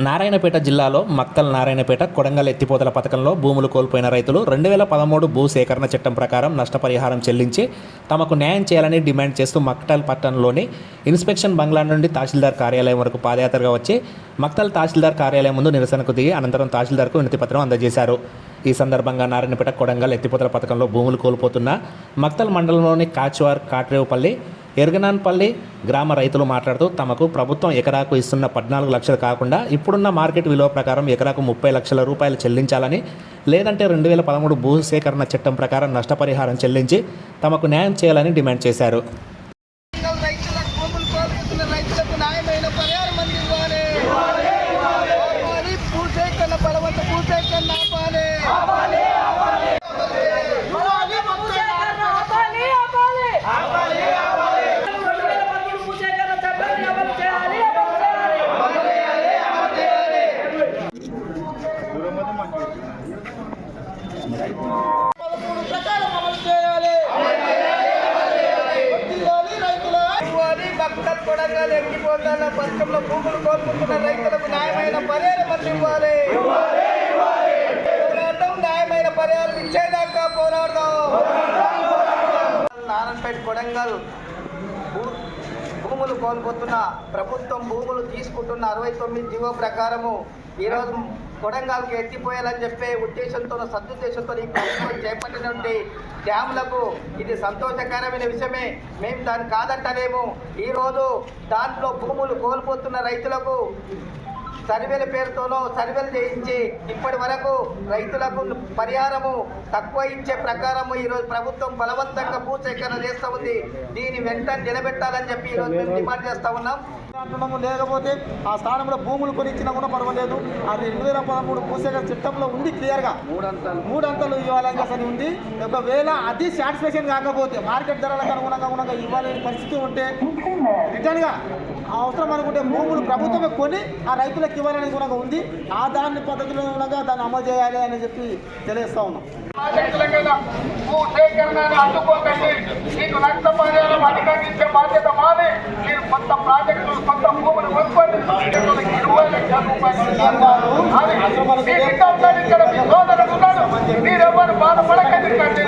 నారాయణపేట జిల్లాలో మక్తల్ నారాయణపేట కొడంగల్ ఎత్తిపోతల పథకంలో భూములు కోల్పోయిన రైతులు రెండు వేల పదమూడు భూ సేకరణ చట్టం ప్రకారం నష్టపరిహారం చెల్లించి తమకు న్యాయం చేయాలని డిమాండ్ చేస్తూ మక్తల్ పట్టణంలోని ఇన్స్పెక్షన్ బంగ్లా నుండి తహసీల్దార్ కార్యాలయం వరకు పాదయాత్రగా వచ్చి మక్తల్ తహసీల్దార్ కార్యాలయం ముందు నిరసనకు దిగి అనంతరం తహసీల్దార్కు వినతిపత్రం అందజేశారు. ఈ సందర్భంగా నారాయణపేట కొడంగల్ ఎత్తిపోతల పథకంలో భూములు కోల్పోతున్న మక్తల్ మండలంలోని కాచ్వార్ కాట్రేవుపల్లి ఎరగనాన్పల్లి గ్రామ రైతులు మాట్లాడుతూ తమకు ప్రభుత్వం ఎకరాకు ఇస్తున్న పద్నాలుగు లక్షలు కాకుండా ఇప్పుడున్న మార్కెట్ విలువ ప్రకారం ఎకరాకు ముప్పై లక్షల రూపాయలు చెల్లించాలని లేదంటే రెండు వేల పదమూడు భూ సేకరణ చట్టం ప్రకారం నష్టపరిహారం చెల్లించి తమకు న్యాయం చేయాలని డిమాండ్ చేశారు రైతులకు రైతులకు భూములు కోల్పోతున్న రైతులకు న్యాయమైన పరిహారం అందివ్వాలి ఆపాలి భూసేకరణ బలవంత భూసేకరణ ఆపాలి ఆపాలి ఆపాలి ఆపాలి ఆపాలి రెండు వేల పదమూడు భూసేకరణ చట్టాన్ని అమలు చేయాలి అమలు చేయాలి పదమూడు ప్రకారం అమలు చేయాలి వర్ధిల్లాలి రైతుల ఇవ్వాలి భక్తలు కొడంగల్ ఎక్కిపోతాల పథకంలో భూములు కోల్పోతున్న రైతులకు న్యాయమైన పరిహారం అందివ్వాలి పోరాటం న్యాయమైన పరిహారం ఇచ్చేదాకా పోరాడదాం నారాయణపేట కొడంగల్ భూములు కోల్పోతున్న ప్రభుత్వం భూములు తీసుకుంటున్న అరవై తొమ్మిది జీవో ప్రకారము ఈరోజు కొడంగల్కి ఎత్తిపోయాలని చెప్పే ఉద్దేశంతో సదుద్దేశంతో ఈ ప్రభుత్వం చేపట్టినటువంటి డ్యాములకు ఇది సంతోషకరమైన విషయమే. మేము దాన్ని కాదంటలేము. ఈరోజు దాంట్లో భూములు కోల్పోతున్న రైతులకు సర్వేల పేరుతోనో సర్వేలు చేయించి ఇప్పటి వరకు రైతులకు పరిహారము తక్కువ ఇచ్చే ప్రకారము ఈరోజు ప్రభుత్వం బలవంతంగా భూసేకరణ చేస్తూ ఉంది. దీన్ని వెంటనే నిలబెట్టాలని చెప్పి ఈరోజు మేము డిమాండ్ చేస్తూ ఉన్నాం. అంటున్నాము లేకపోతే ఆ స్థానంలో భూములు కొనిచ్చినా కూడా పర్వాలేదు. అది రెండు వేల పదమూడు భూసేకరణ చట్టంలో ఉంది క్లియర్గా. మూడంతలు. మూడంతలు ఇవ్వాలని అసలు ఉంది. ఒకవేళ అది సాటిస్ఫాక్షన్ కాకపోతే మార్కెట్ ధరలకు అనుగుణంగా అనుగుణంగా ఇవ్వాలని పరిస్థితి ఉంటే రిటర్న్గా అవసరం అనుకుంటే భూములు ప్రభుత్వమే కొని ఆ రైతులకు ఇవ్వాలని కూడా ఉంది. ఆ దాని పద్ధతిలో ఉండగా దాన్ని అమలు చేయాలి అని చెప్పి తెలియజేస్తా ఉన్నాం. అడ్డుకోకండి. మీకు నష్టపరిహారం అధిగమించే బాధ్యత మాది. మీరు కొత్త ప్రాజెక్టులు కొత్త భూములు కొనుక్కోండి ఇరవై లక్షల రూపాయలు ఇవ్వాలి. అది మీ బిడ్డ ఉన్నాడు ఇక్కడ మీ సోదరుడు ఉన్నాడు మీరెవ్వరు బాధపడకండి